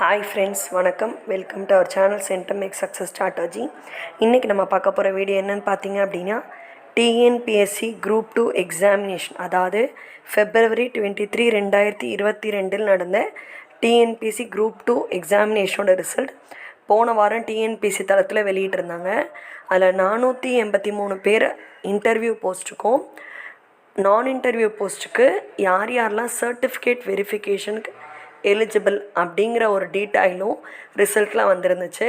Hi friends வணக்கம். Welcome to our channel centum make success strategy இன்றைக்கி நம்ம பார்க்க போகிற வீடியோ என்னென்னு பார்த்தீங்க அப்படின்னா டிஎன்பிஎஸ்சி குரூப் டூ எக்ஸாமினேஷன் அதாவது ஃபெப்ரவரி டுவெண்ட்டி த்ரீ ரெண்டாயிரத்தி இருபத்தி ரெண்டில் நடந்த டிஎன்பிஎஸ்சி குரூப் டூ எக்ஸாமினேஷனோட ரிசல்ட் போன வாரம் டிஎன்பிஎஸ்சி தளத்தில் வெளியிட்டிருந்தாங்க. அதில் நானூற்றி எண்பத்தி மூணு பேர் இன்டர்வியூ போஸ்ட்டுக்கும் நான் இன்டர்வியூ போஸ்ட்டுக்கு யார் யாரெல்லாம் சர்டிஃபிகேட் வெரிஃபிகேஷனுக்கு எலிஜிபிள் அப்படிங்கிற ஒரு டீட்டெயிலும் ரிசல்ட்டில் வந்திருந்துச்சு.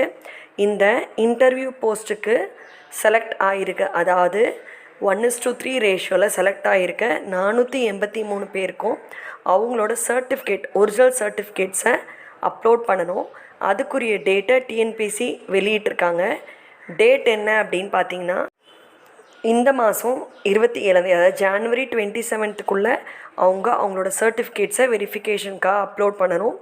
இந்த இன்டர்வியூ போஸ்ட்டுக்கு செலக்ட் ஆகிருக்கு அதாவது ஒன் இஸ் டூ த்ரீ ரேஷியோவில் செலக்ட் ஆகிருக்க நானூற்றி எண்பத்தி மூணு பேருக்கும் அவங்களோட சர்டிஃபிகேட் ஒரிஜினல் சர்டிஃபிகேட்ஸை அப்லோட் பண்ணணும். அதுக்குரிய டேட்டை டிஎன்பிசி வெளியிட்டிருக்காங்க. டேட் என்ன அப்படின்னு பார்த்தீங்கன்னா இந்த மாதம் இருபத்தி ஏழாந்தேதி அதாவது ஜான்வரி டுவெண்ட்டி செவன்த்துக்குள்ளே அவங்க அவங்களோட சர்டிஃபிகேட்ஸை வெரிஃபிகேஷனுக்காக அப்லோட் பண்ணணும்.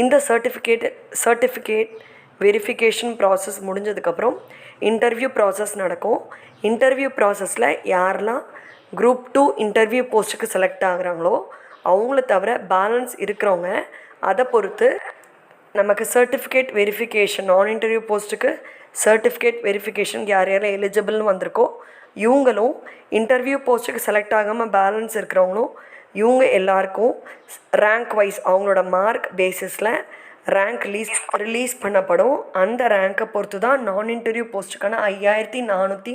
இந்த சர்டிஃபிகேட் சர்டிஃபிகேட் வெரிஃபிகேஷன் ப்ராசஸ் முடிஞ்சதுக்கப்புறம் இன்டர்வியூ ப்ராசஸ் நடக்கும். இன்டர்வியூ ப்ராசஸில் யாரெல்லாம் குரூப் டூ இன்டர்வியூ போஸ்ட்டுக்கு செலக்ட் ஆகுறாங்களோ அவங்கள தவிர பேலன்ஸ் இருக்கிறவங்க அதை பொறுத்து நமக்கு சர்டிஃபிகேட் வெரிஃபிகேஷன் நான் இன்டர்வியூ போஸ்ட்டுக்கு சர்டிஃபிகேட் வெரிஃபிகேஷன் யார் யாரெல்லாம் எலிஜிபிள்னு வந்திருக்கோ இவங்களும் இன்டர்வியூ போஸ்ட்டுக்கு செலக்ட் ஆகாமல் பேலன்ஸ் இருக்கிறவங்களும் இவங்க எல்லாருக்கும் ரேங்க் வைஸ் அவங்களோட மார்க் பேசிஸில் ரேங்க் ரிலீஸ் ரிலீஸ் பண்ணப்படும். அந்த ரேங்க்கை பொறுத்து தான் நான் இன்டர்வியூ போஸ்ட்டுக்கான ஐயாயிரத்தி நானூற்றி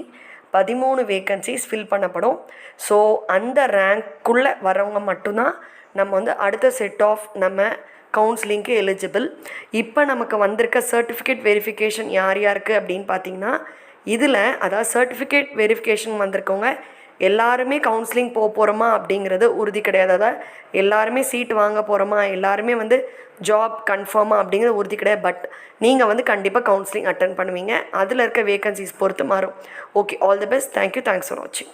பதிமூணு வேக்கன்சிஸ் ஃபில் பண்ணப்படும். ஸோ அந்த ரேங்க்குள்ளே வரவங்க மட்டும்தான் நம்ம வந்து அடுத்த செட் ஆஃப் நம்ம கவுன்சிலிங்க்கு எலிஜிபிள் இப்போ நமக்கு வந்திருக்க சர்டிஃபிகேட் வெரிஃபிகேஷன் யார் யாருக்கு அப்படின்னு பார்த்தீங்கன்னா இதில் அதாவது சர்டிஃபிகேட் வெரிஃபிகேஷன் வந்திருக்கவங்க எல்லாருமே கவுன்சிலிங் போக போகிறோமா அப்படிங்கிறது உறுதி கிடையாது. அதாவது எல்லாருமே சீட் வாங்க போகிறோமா எல்லாருமே வந்து ஜாப் கன்ஃபார்மாக அப்படிங்கிறது உறுதி கிடையாது. பட் நீங்கள் வந்து கண்டிப்பாக கவுன்சிலிங் அட்டன் பண்ணுவீங்க. அதில் இருக்க வேகன்சிஸ் பொறுத்து மாறும். Okay all the best thank you thanks for வாட்சிங்